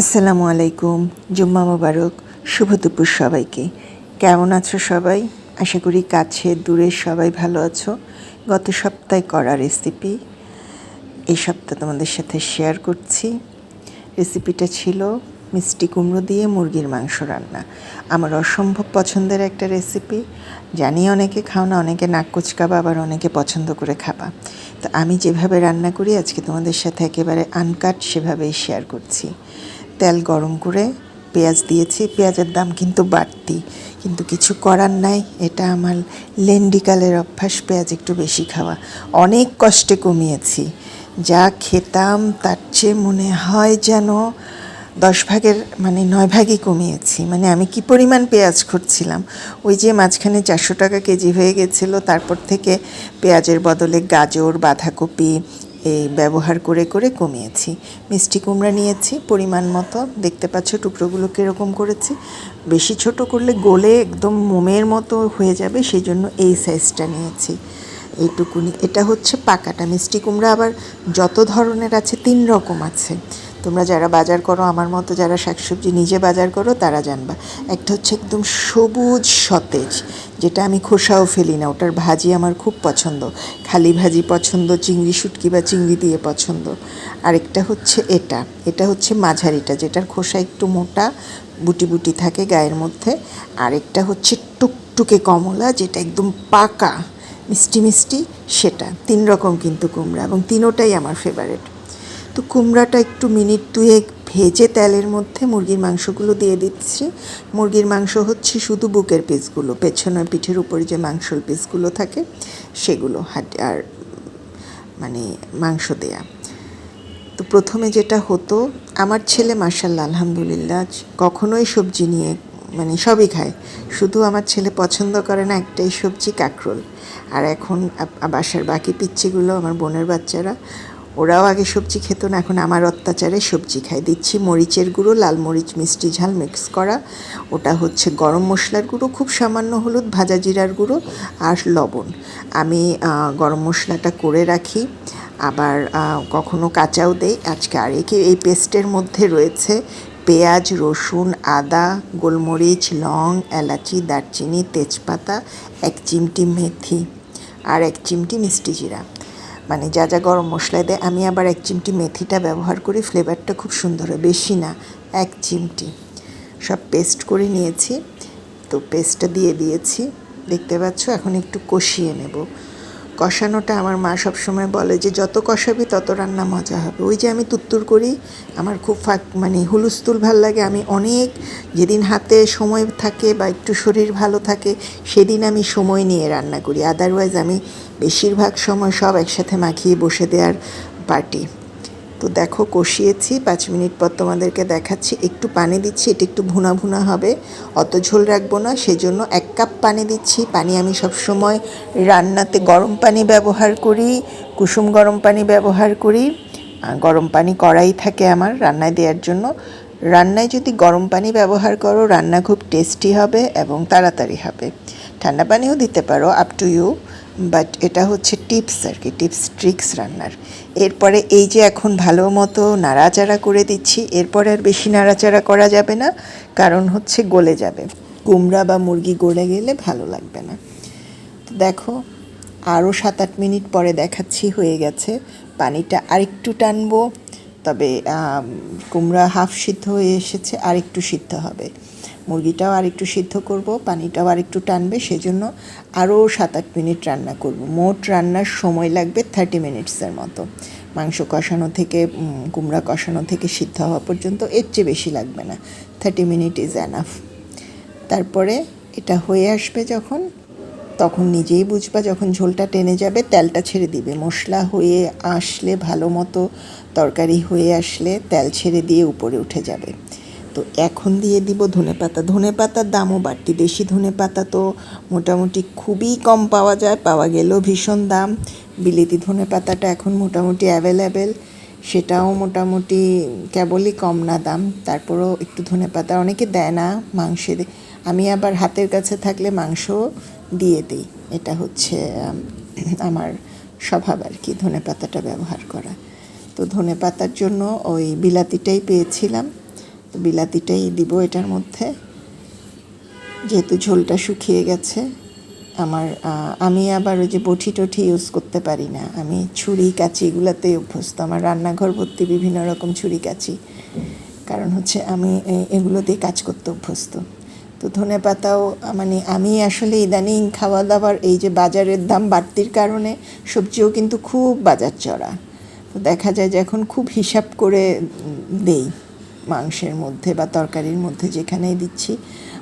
আসসালামু আলাইকুম, জুম্মা মোবারক, শুভ দুপুর সবাইকে। কেমন আছো সবাই? আশা করি কাছে দূরে সবাই ভালো আছো। গত সপ্তাহে করা রেসিপি এই সপ্তাহ তোমাদের সাথে শেয়ার করছি। রেসিপিটা ছিল মিষ্টি কুমড়ো দিয়ে মুরগির মাংস রান্না। আমার অসম্ভব পছন্দের একটা রেসিপি জানি অনেকে খাও না, অনেকে নাক কুচকাবা আবার অনেকে পছন্দ করে খাবা। তো আমি যেভাবে রান্না করি, আজকে তোমাদের সাথে একেবারে আনকাট সেভাবেই শেয়ার করছি। তেল গরম করে পেঁয়াজ দিয়েছি। পেঁয়াজের দাম কিন্তু বাড়তি। কিন্তু কিছু করার নাই। এটা আমার লেন্ডিকালের অভ্যাস, পেঁয়াজ একটু বেশি খাওয়া। অনেক কষ্টে কমিয়েছি। যা খেতাম, তার চেয়ে মনে হয় যেন দশ ভাগের মানে নয় ভাগই কমিয়েছি। মানে আমি কি পরিমাণ পেঁয়াজ খুঁড়ছিলাম? ওই যে মাঝখানে চারশো টাকা কেজি হয়ে গেছিল। তারপর থেকে পেঁয়াজের বদলে গাজর, বাঁধাকপি এই ব্যবহার করে করে কমিয়েছি। মিষ্টি কুমড়া নিয়েছি, পরিমাণ মতো। দেখতে পাচ্ছ টুকরোগুলো কীরকম করেছি। বেশি ছোট করলে গোলে একদম মোমের মতো হয়ে যাবে সেই জন্য এই সাইজটা নিয়েছি। এইটুকুনি। এটা হচ্ছে পাকাটা। মিষ্টি কুমড়া আবার যত ধরনের আছে, তিন রকম আছে। তোমরা যারা বাজার করো, আমার মতো যারা শাকসবজি নিজে বাজার করো, তারা জানবা। একটা হচ্ছে একদম সবুজ সতেজ, যেটা আমি খোসাও ফেলি না, ওটার ভাজি আমার খুব পছন্দ। খালি ভাজি পছন্দ, চিংড়ি শুটকি বা চিংড়ি দিয়ে পছন্দ। আরেকটা হচ্ছে এটা এটা হচ্ছে মাঝারিটা, যেটার খোসা একটু মোটা, বুটি বুটি থাকে গায়ের মধ্যে। আরেকটা হচ্ছে টুকটুকে কমলা, যেটা একদম পাকা, মিষ্টি মিষ্টি, সেটা। তিন রকম কিন্তু কুমড়া, এবং তিনোটাই আমার ফেভারেট তো কুমড়াটা একটু মিনিট দুয়েক ভেজে তেলের মধ্যে মুরগির মাংসগুলো দিয়ে দিচ্ছি। মুরগির মাংস হচ্ছে শুধু বুকের পিসগুলো, পেছনের পিঠের উপরে যে মাংসর পিসগুলো থাকে সেগুলো হাট আর মানে মাংস দেয়া। তো প্রথমে যেটা হতো, আমার ছেলে মার্শাল্লাহ আলহামদুলিল্লাহ, কখনোই সবজি নিয়ে মানে সবই খায়। শুধু আমার ছেলে পছন্দ করে না, একটাই সবজি কাঁকরোল। আর এখন বাসার বাকি পিচ্ছিগুলো, আমার বোনের বাচ্চারা ওরাও আগে সবজি খেত না, এখন আমার অত্যাচারে সবজি খায়। দিচ্ছি মরিচের গুঁড়ো, লাল মরিচ, মিষ্টি ঝাল মিক্স করা। ওটা হচ্ছে গরম মশলার গুঁড়ো, খুব সামান্য হলুদ, ভাজা জিরার গুঁড়ো আর লবণ। আমি গরম মশলাটা করে রাখি। আবার কখনো কাঁচাও দেই। আজকে আর একে এই পেস্টের মধ্যে রয়েছে পেঁয়াজ, রসুন, আদা, গোলমরিচ, লং, এলাচি, দারচিনি, তেজপাতা, এক চিমটি মেথি আর এক চিমটি মিষ্টি জিরা। মানে যা যা গরম মশলায় দেয়, আমি আবার এক চিমটি মেথিটা ব্যবহার করি ফ্লেভারটা খুব সুন্দর হয়, বেশি না, এক চিমটি। সব পেস্ট করে নিয়েছি, তো পেস্টটা দিয়ে দিয়েছি, দেখতে পাচ্ছ, এখন একটু কষিয়ে নেব। কষানোটা আমার মা সবসময় বলে যে, যত কষাবি তত রান্না মজা হবে। ওই যে আমি তুত্তুর করি, আমার খুব ফাঁক মানে হুলুস্তুল ভালো লাগে। আমি অনেক যেদিন হাতে সময় থাকে বা একটু শরীর ভালো থাকে, সেদিন আমি সময় নিয়ে রান্না করি। আদারওয়াইজ আমি বেশিরভাগ সময় সব একসাথে মাখিয়ে বসে দেওয়ার পার্টি। তো দেখো, কষিয়েছি, পাঁচ মিনিট পর তোমাদেরকে দেখাচ্ছি। একটু পানি দিচ্ছি, এটা একটু ভুনা ভুনা হবে। অত ঝোল রাখব না, সেজন্য এক কাপ পানি দিচ্ছি। পানি আমি সবসময় রান্নাতে গরম পানি ব্যবহার করি, কুসুম গরম পানি ব্যবহার করি। গরম পানি করাই থাকে আমার রান্নায় দেওয়ার জন্য। রান্নায় যদি গরম পানি ব্যবহার করো, রান্না খুব টেস্টি হবে এবং তাড়াতাড়ি হবে। ঠান্ডা পানিও দিতে পারো আপ টু ইউ বাট এটা হচ্ছে টিপস আর কি টিপস ট্রিক্স রান্নার। এরপরে এই যে এখন ভালো মতো নাড়াচাড়া করে দিচ্ছি, এরপরে আর বেশি নাড়াচাড়া করা যাবে না, কারণ হচ্ছে গলে যাবে। কুমড়া বা মুরগি গলে গেলে ভালো লাগবে না। তো দেখো আরও সাত আট মিনিট পরে দেখাচ্ছি হয়ে গেছে। পানিটা আরেকটু টানবো, তবে কুমড়া হাফ সিদ্ধ হয়ে এসেছে, আরেকটু সিদ্ধ হবে। মুরগিটাও আরেকটু সিদ্ধ করব, পানিটাও আরেকটু টানবে, সেজন্য আরও সাত আট মিনিট রান্না করব। মোট রান্নার সময় লাগবে থার্টি মিনিটসের মতো। মাংস কষানো থেকে কুমড়া কষানো থেকে সিদ্ধ হওয়া পর্যন্ত এর চেয়ে বেশি লাগবে না। থার্টি মিনিট ইজ অ্যানাফ তারপরে এটা হয়ে আসবে যখন, তখন নিজেই বুঝবা যখন ঝোলটা টেনে যাবে, তেলটা ছেড়ে দিবে। মশলা হয়ে আসলে ভালো মতো, তরকারি হয়ে আসলে তেল ছেড়ে দিয়ে উপরে উঠে যাবে। তো এখন দিয়ে দিব ধনে পাতা। ধনে পাতার দামও বাড়তি দেশি ধনে পাতা তো মোটামুটি খুবই কম পাওয়া যায়, পাওয়া গেলেও ভীষণ দাম। বিলেতি ধনে পাতাটা এখন মোটামুটি অ্যাভেলেবেল সেটাও মোটামুটি কেবলই কম না দাম। তারপরেও একটু ধনে পাতা অনেকে দেয় না, মাংসে আমি আবার হাতের কাছে থাকলে মাংস দিয়ে দিই। এটা হচ্ছে আমার স্বভাব আর কি, ধনে পাতাটা ব্যবহার করা। তো ধনে পাতার জন্য ওই বিলাতিটাই পেয়েছিলাম। তো বিলাতিটাই দিব এটার মধ্যে। যেহেতু ঝোলটা শুকিয়ে গেছে, আমার আমি আবার ওই যে বটি টটি ইউজ করতে পারি না। আমি ছুরি কাঁচি এগুলাতেই অভ্যস্ত। আমার রান্নাঘর ভর্তি বিভিন্ন রকম ছুরি কাঁচি। কারণ হচ্ছে আমি এগুলো দিয়ে কাজ করতে অভ্যস্ত। তো ধনে পাতাও মানে আমি আসলে ইদানিং খাওয়া দাওয়ার এই যে বাজারের দাম বাড়তির কারণে সবজিও কিন্তু খুব বাজার চড়া তো দেখা যায় যে এখন খুব হিসাব করে দেই। মাংসের মধ্যে বা তরকারির মধ্যে যেখানেই দিচ্ছি,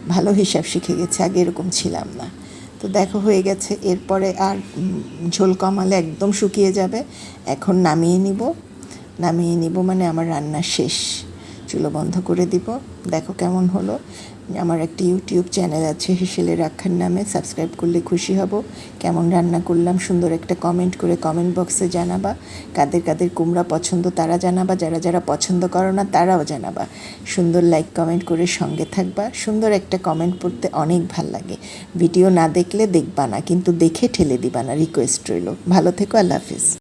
ভালো হিসাব শিখে গেছে, আগে এরকম ছিলাম না। তো দেখো হয়ে গেছে, এরপরে আর ঝোল কমালে একদম শুকিয়ে যাবে। এখন নামিয়ে নিব। নামিয়ে নিব মানে আমার রান্না শেষ। চুলো বন্ধ করে দিব। দেখো কেমন হলো। আমার একটি ইউটিউব চ্যানেল আছে, হিসেলে রাখার নামে। সাবস্ক্রাইব করলে খুশি হব। কেমন রান্না করলাম, সুন্দর একটা কমেন্ট করে কমেন্ট বক্সে জানাবা। কাদের কাদের কুমড়া পছন্দ তারা জানাবা। যারা যারা পছন্দ করো না, তারাও জানাবা। সুন্দর লাইক কমেন্ট করে সঙ্গে থাকবা। সুন্দর একটা কমেন্ট পড়তে অনেক ভালো লাগে। ভিডিও না দেখলে দেখবা না, কিন্তু দেখে ঠেলে দিবা না রিকোয়েস্ট রইল। ভালো থেকো, আল্লাহ হাফিজ।